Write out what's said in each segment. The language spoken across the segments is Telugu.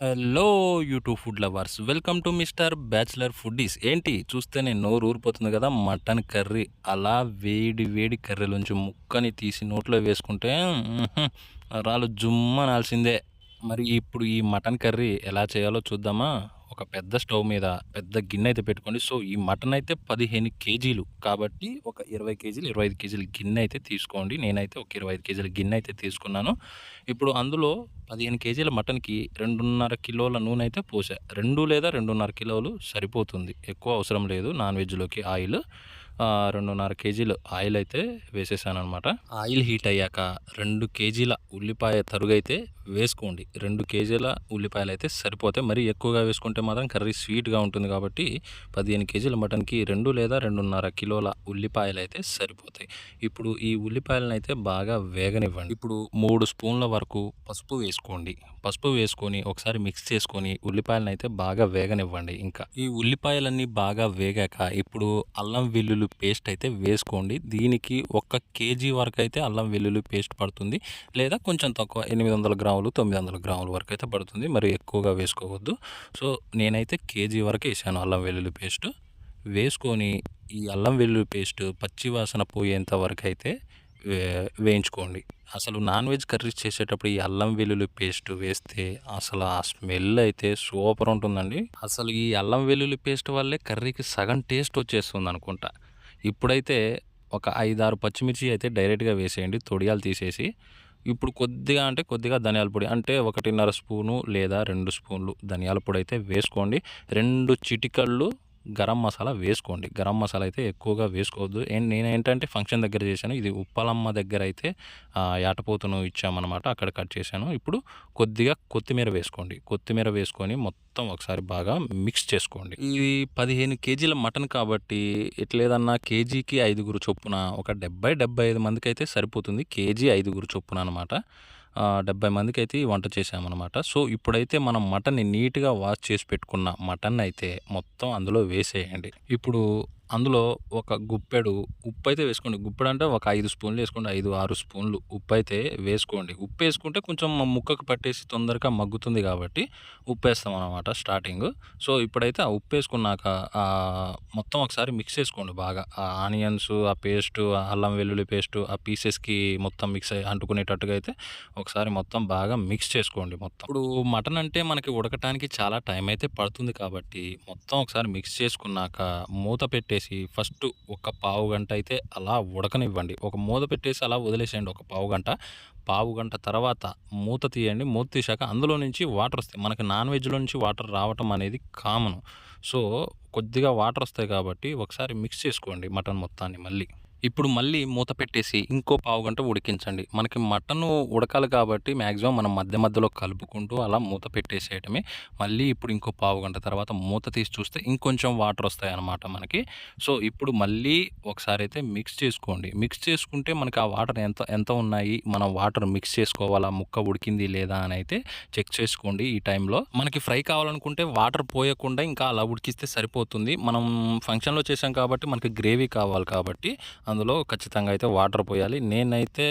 Hello YouTube food lovers welcome to mister bachelor foodies. ఏంటి? చూస్తేనే నోరు ఊరిపోతుంది కదా మటన్ కర్రీ అలా వేడి వేడి కర్రీలోంచి ముక్కని తీసి నోట్లో వేసుకుంటే రాళ్ళు జుమ్మ నాల్సిందే మరి ఇప్పుడు ఈ మటన్ కర్రీ ఎలా చేయాలో చూద్దామా? ఒక పెద్ద స్టవ్ మీద పెద్ద గిన్నె అయితే పెట్టుకోండి. సో ఈ మటన్ అయితే పదిహేను కేజీలు కాబట్టి ఒక ఇరవై కేజీలు ఇరవై ఐదు కేజీల గిన్నె అయితే తీసుకోండి. నేనైతే ఒక ఇరవై ఐదు కేజీల గిన్నె అయితే తీసుకున్నాను. ఇప్పుడు అందులో పదిహేను కేజీల మటన్కి రెండున్నర కిలోల నూనె అయితే పోసా. రెండు లేదా రెండున్నర కిలోలు సరిపోతుంది. ఎక్కువ అవసరం లేదు నాన్ వెజ్లోకి ఆయిల్. రెండున్నర కేజీలు ఆయిల్ అయితే వేసేసాను అనమాట ఆయిల్ హీట్ అయ్యాక రెండు కేజీల ఉల్లిపాయ తరుగు అయితే వేసుకోండి. రెండు కేజీల ఉల్లిపాయలు అయితే సరిపోతాయి మరి ఎక్కువగా వేసుకుంటే మాత్రం కర్రీ స్వీట్గా ఉంటుంది కాబట్టి పదిహేను కేజీల మటన్కి రెండు లేదా రెండున్నర కిలోల ఉల్లిపాయలు అయితే సరిపోతాయి. ఇప్పుడు ఈ ఉల్లిపాయలను అయితే బాగా వేగనివ్వండి. ఇప్పుడు మూడు స్పూన్ల వరకు పసుపు వేసుకోండి. పసుపు వేసుకొని ఒకసారి మిక్స్ చేసుకొని ఉల్లిపాయలను అయితే బాగా వేగనివ్వండి. ఇంకా ఈ ఉల్లిపాయలన్నీ బాగా వేగాక ఇప్పుడు అల్లం వెల్లుల్లి పేస్ట్ అయితే వేసుకోండి. దీనికి ఒక కేజీ వరకు అయితే అల్లం వెల్లుల్లి పేస్ట్ పడుతుంది. లేదా కొంచెం తక్కువ ఎనిమిది వందల గ్రాములు తొమ్మిది వందల గ్రాముల వరకు అయితే పడుతుంది. మరి ఎక్కువగా వేసుకోవద్దు. సో నేనైతే కేజీ వరకు వేసాను అల్లం వెల్లుల్లి పేస్ట్. వేసుకొని ఈ అల్లం వెల్లుల్లి పేస్ట్ పచ్చి వాసన పోయేంత వరకు అయితే వే- వేయించుకోండి. అసలు నాన్ వెజ్ కర్రీస్ చేసేటప్పుడు ఈ అల్లం వెల్లుల్లి పేస్ట్ వేస్తే అసలు ఆ స్మెల్ అయితే సూపర్ ఉంటుందండి. అసలు ఈ అల్లం వెల్లుల్లి పేస్ట్ వల్లే కర్రీకి సగం టేస్ట్ వచ్చేస్తుంది అనుకుంటా ఇప్పుడైతే ఒక ఐదారు పచ్చిమిర్చి అయితే డైరెక్ట్గా వేసేయండి. తొడియాలు తీసేసి ఇప్పుడు కొద్దిగా అంటే కొద్దిగా ధనియాల పొడి అంటే ఒకటిన్నర స్పూను లేదా రెండు స్పూన్లు ధనియాల పొడి అయితే వేసుకోండి. రెండు చిటికళ్ళు గరం మసాలా వేసుకోండి. గరం మసాలా అయితే ఎక్కువగా వేసుకోవద్దు. అండ్ నేను ఏంటంటే ఫంక్షన్ దగ్గర చేశాను. ఇది ఉప్పలమ్మ దగ్గర అయితే ఆ, యాటపోతును ఇచ్చామన్నమాట. అక్కడ కట్ చేశాను. ఇప్పుడు కొద్దిగా కొత్తిమీర వేసుకోండి. కొత్తిమీర వేసుకొని మొత్తం ఒకసారి బాగా మిక్స్ చేసుకోండి. ఇది పదిహేను కేజీల మటన్ కాబట్టి ఎట్లేదన్నా కేజీకి ఐదుగురు చొప్పున ఒక డెబ్బై డెబ్బై ఐదు మందికి అయితే సరిపోతుంది. కేజీ ఐదుగురు చొప్పున అనమాట డెబ్బై మందికి అయితే ఈ వంట చేసామన్నమాట సో ఇప్పుడైతే మనం మటన్ని నీట్గా వాష్ చేసి పెట్టుకున్న మటన్ అయితే మొత్తం అందులో వేసేయండి. ఇప్పుడు అందులో ఒక గుప్పెడు ఉప్పు అయితే వేసుకోండి. గుప్పెడు అంటే ఒక ఐదు స్పూన్లు వేసుకోండి ఐదు ఆరు స్పూన్లు ఉప్పు అయితే వేసుకోండి. ఉప్పు వేసుకుంటే కొంచెం ముక్కకు పట్టేసి తొందరగా మగ్గుతుంది కాబట్టి ఉప్పు వేస్తాం అనమాట స్టార్టింగ్. సో ఇప్పుడైతే ఆ ఉప్పు వేసుకున్నాక మొత్తం ఒకసారి మిక్స్ చేసుకోండి బాగా. ఆ ఆనియన్స్ ఆ పేస్ట్ అల్లం వెల్లుల్లి పేస్ట్ ఆ పీసెస్కి మొత్తం మిక్స్ అయ్యి అంటుకునేటట్టుగా అయితే ఒకసారి మొత్తం బాగా మిక్స్ చేసుకోండి మొత్తం. ఇప్పుడు మటన్ అంటే మనకి ఉడకటానికి చాలా టైం అయితే పడుతుంది కాబట్టి మొత్తం ఒకసారి మిక్స్ చేసుకున్నాక మూత పెట్టేసి ఫస్ట్ ఒక పావు గంట అయితే అలా ఉడకనివ్వండి. ఒక మూత పెట్టేసి అలా వదిలేసేయండి ఒక పావు గంట. పావు గంట తర్వాత మూత తీయండి. మూత తీసాక అందులో నుంచి వాటర్ వస్తాయి. మనకి నాన్ వెజ్లో నుంచి వాటర్ రావటం అనేది కామన్. సో కొద్దిగా వాటర్ వస్తాయి కాబట్టి ఒకసారి మిక్స్ చేసుకోండి మటన్ మొత్తాన్ని మళ్ళీ. ఇప్పుడు మళ్ళీ మూత పెట్టేసి ఇంకో పావు గంట ఉడికించండి. మనకి మటన్ ఉడకాలి కాబట్టి మ్యాక్సిమం మనం మధ్య మధ్యలో కలుపుకుంటూ అలా మూత పెట్టేసేయటమే. మళ్ళీ ఇప్పుడు ఇంకో పావు గంట తర్వాత మూత తీసి చూస్తే ఇంకొంచెం వాటర్ వస్తాయి అన్నమాట మనకి. సో ఇప్పుడు మళ్ళీ ఒకసారి అయితే మిక్స్ చేసుకోండి. మిక్స్ చేసుకుంటే మనకి ఆ వాటర్ ఎంత ఎంత ఉన్నాయి? మనం వాటర్ మిక్స్ చేసుకోవాలా? ముక్క ఉడికింది లేదా అని అయితే చెక్ చేసుకోండి ఈ టైంలో. మనకి ఫ్రై కావాలనుకుంటే వాటర్ పోయకుండా ఇంకా అలా ఉడికిస్తే సరిపోతుంది. మనం ఫంక్షన్లో చేసాం కాబట్టి మనకి గ్రేవీ కావాలి కాబట్టి అందులో ఖచ్చితంగా అయితే వాటర్ పోయాలి. నేనైతే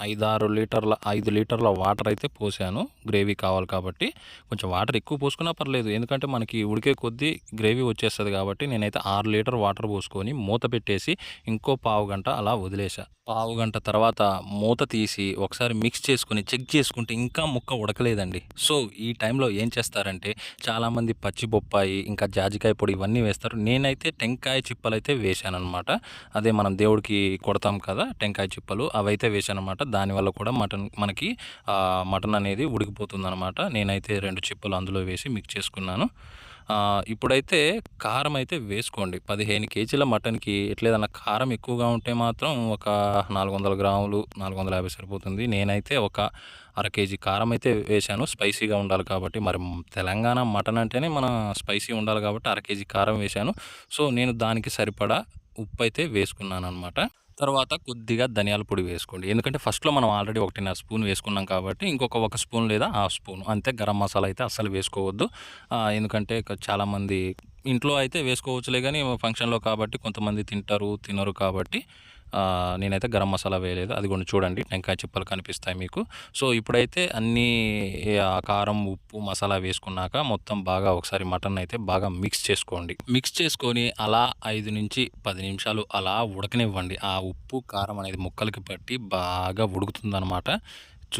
ఐదారు లీటర్ల ఐదు లీటర్ల వాటర్ అయితే పోసాను. గ్రేవీ కావాలి కాబట్టి. కొంచెం వాటర్ ఎక్కువ పోసుకున్నా పర్లేదు. ఎందుకంటే మనకి ఉడికే కొద్దీ గ్రేవీ వచ్చేస్తుంది కాబట్టి నేనైతే ఆరు లీటర్ వాటర్ పోసుకొని మూత పెట్టేసి ఇంకో పావు గంట అలా వదిలేసా. పావు గంట తర్వాత మూత తీసి ఒకసారి మిక్స్ చేసుకుని చెక్ చేసుకుంటే ఇంకా ముక్క ఉడకలేదండి. సో ఈ టైంలో ఏం చేస్తారంటే చాలామంది పచ్చి బొప్పాయి ఇంకా జాజికాయ పొడి ఇవన్నీ వేస్తారు. నేనైతే టెంకాయ చిప్పలు అయితే వేశాను అనమాట అదే మనం దేవుడికి కొడతాం కదా టెంకాయ చిప్పలు అవైతే వేశాను అనమాట దానివల్ల కూడా మటన్ మనకి మటన్ అనేది ఉడికిపోతుంది అనమాట నేనైతే రెండు చిప్పలు అందులో వేసి మిక్స్ చేసుకున్నాను. ఇప్పుడైతే కారం అయితే వేసుకోండి. పదిహేను కేజీల మటన్కి ఎట్లేదన్నా కారం ఎక్కువగా ఉంటే మాత్రం ఒక నాలుగు వందల గ్రాములు నాలుగు వందల యాభై సరిపోతుంది. నేనైతే ఒక అర కేజీ కారం అయితే వేశాను. స్పైసీగా ఉండాలి కాబట్టి. మరి తెలంగాణ మటన్ అంటేనే మన స్పైసీ ఉండాలి కాబట్టి అర కేజీ కారం వేశాను. సో నేను దానికి సరిపడా ఉప్పు అయితే వేసుకున్నాను అనమాట తర్వాత కొద్దిగా ధనియాల పొడి వేసుకోండి. ఎందుకంటే ఫస్ట్లో మనం ఆల్రెడీ ఒకటిన్నర స్పూన్ వేసుకున్నాం కాబట్టి ఇంకొక ఒక స్పూన్ లేదా హాఫ్ స్పూన్ అంతే గరం మసాలా అయితే అస్సలు వేసుకోవద్దు. ఎందుకంటే చాలామంది ఇంట్లో అయితే వేసుకోవచ్చులే కానీ ఫంక్షన్లో కాబట్టి కొంతమంది తింటారు తినరు కాబట్టి నేనైతే గరం మసాలా వేయలేదు. అది కూడా చూడండి. టెంకాయ చిప్పలు కనిపిస్తాయి మీకు. సో ఇప్పుడైతే అన్నీ ఆ కారం ఉప్పు మసాలా వేసుకున్నాక మొత్తం బాగా ఒకసారి మటన్ అయితే బాగా మిక్స్ చేసుకోండి. మిక్స్ చేసుకొని అలా ఐదు నుంచి పది నిమిషాలు అలా ఉడకనివ్వండి. ఆ ఉప్పు కారం అనేది ముక్కలకి పట్టి బాగా ఉడుకుతుందనమాట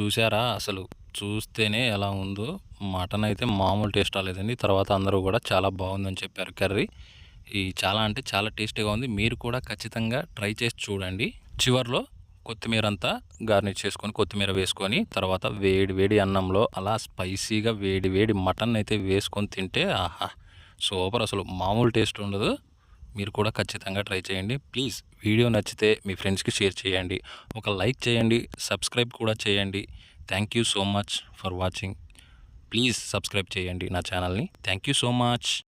చూసారా? అసలు చూస్తేనే ఎలా ఉందో. మటన్ అయితే మామూలు టేస్ట్ రాలేదండి. తర్వాత అందరూ కూడా చాలా బాగుందని చెప్పారు కర్రీ. ఈ చాలా అంటే చాలా టేస్టీగా ఉంది. మీరు కూడా ఖచ్చితంగా ట్రై చేసి చూడండి. చివర్లో కొత్తిమీర అంతా గార్నిష్ చేసుకొని కొత్తిమీర వేసుకొని తర్వాత వేడి వేడి అన్నంలో అలా స్పైసీగా వేడి వేడి మటన్ అయితే వేసుకొని తింటే ఆహా! సూపర్ అసలు. మామూలు టేస్ట్ ఉండదు. మీరు కూడా ఖచ్చితంగా ట్రై చేయండి. ప్లీజ్ వీడియో నచ్చితే మీ ఫ్రెండ్స్కి షేర్ చేయండి. ఒక లైక్ చేయండి. సబ్స్క్రైబ్ కూడా చేయండి. Thank you so much for watching. Please subscribe చేయండి నా ఛానల్ని. Thank you so much.